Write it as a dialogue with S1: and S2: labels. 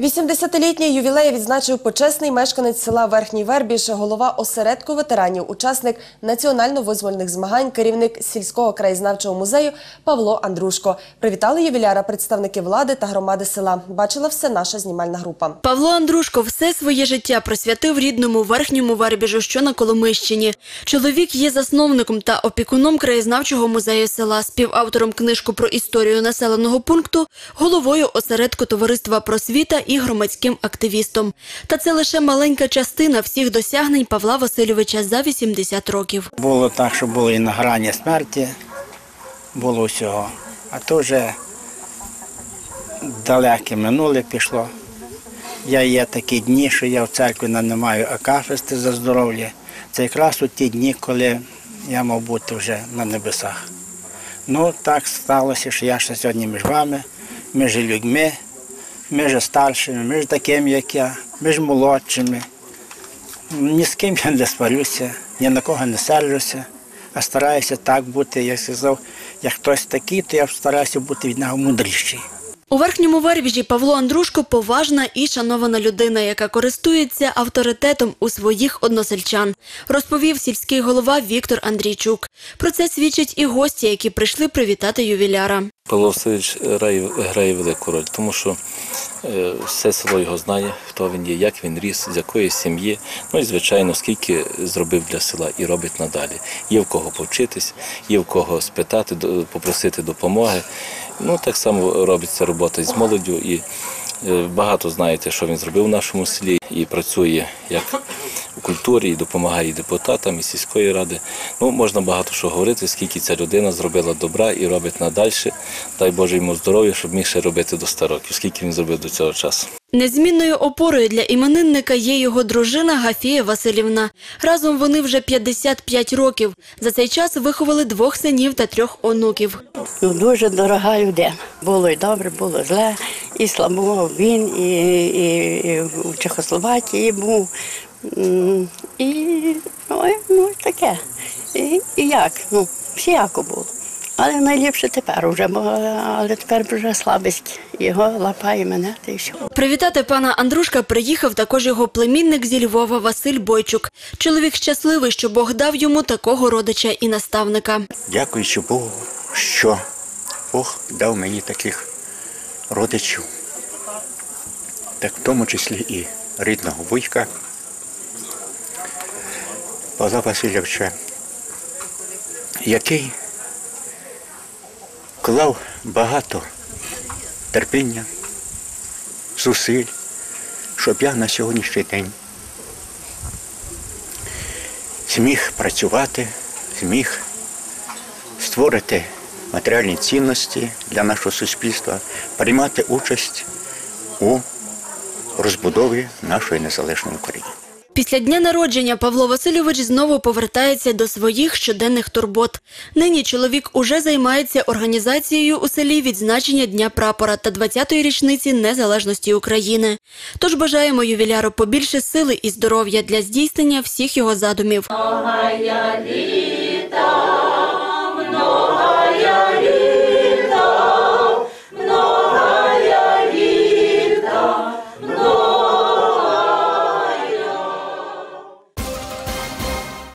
S1: 80-літній ювілей відзначив почесний мешканець села Верхній Вербіж, голова осередку ветеранів, учасник національно-визвольних змагань, керівник сільського краєзнавчого музею Павло Андрушко. Привітали ювіляра представники влади та громади села. Бачила все наша знімальна група.
S2: Павло Андрушко все своє життя присвятив рідному верхньому Вербіжу, що на Коломищині. Чоловік є засновником та опікуном краєзнавчого музею села, співавтором книжку про історію населеного пункту, головою осередку товариства просвіта і громадським активістом. Та це лише маленька частина всіх досягнень Павла Васильовича за 80 років.
S3: Було так, що було і на грані смерті, було всього. А то вже далеке минуле пішло. Я є такі дні, що я в церкві нанимаю акафисти за здоров'я. Це якраз у ті дні, коли я мав бути вже на небесах. Ну, так сталося, що я ще сьогодні між вами, між людьми, між старшими, між такими, як я, між молодшими. Ні з ким я не сварюся, ні на кого не сержуся, а стараюся так бути, як сказав, як хтось такий, то я стараюся бути від нього мудріший.
S2: У верхньому Вербіжі Павло Андрушко поважна і шанована людина, яка користується авторитетом у своїх односельчан, розповів сільський голова Віктор Андрійчук. Про це свідчать і гості, які прийшли привітати ювіляра.
S4: Павло Васильович грає, грає велику роль, тому що е, все село його знає, хто він є, як він ріс, з якої сім'ї. Ну і звичайно, скільки зробив для села і робить надалі. Є в кого повчитись, є в кого спитати, попросити допомоги. Ну так само робиться робота з молоддю і е, багато знаєте, що він зробив в нашому селі і працює як у культурі, і допомагає і депутатам, і сільської ради. Ну, можна багато що говорити, скільки ця людина зробила добра і робить надальше. Дай Боже йому здоров'я, щоб міг ще робити до 100 років, скільки він зробив до цього часу.
S2: Незмінною опорою для іменинника є його дружина Гафія Васильівна. Разом вони вже 55 років. За цей час виховали двох синів та трьох онуків.
S5: Ну, дуже дорога людина. Було і добре, було зле. І слабував він, і, і, і в Чехословакії був. І ой, ну, таке. І, і як? Ну, всіяко було. Але найліпше тепер уже, бо але тепер вже слабість. Його лапає мене та й все.
S2: Привітати пана Андрушка приїхав також його племінник зі Львова Василь Бойчук. Чоловік щасливий, що Бог дав йому такого родича і наставника.
S6: Дякуючи Богу, що Бог дав мені таких родичів, так в тому числі і рідного вуйка Павла Васильовича, який вклав багато терпіння, зусиль, щоб я на сьогоднішній день зміг працювати, зміг створити матеріальні цінності для нашого суспільства, приймати участь у розбудові нашої незалежної України.
S2: Після дня народження Павло Васильович знову повертається до своїх щоденних турбот. Нині чоловік уже займається організацією у селі відзначення Дня прапора та 20-ї річниці незалежності України. Тож бажаємо ювіляру побільше сили і здоров'я для здійснення всіх його задумів.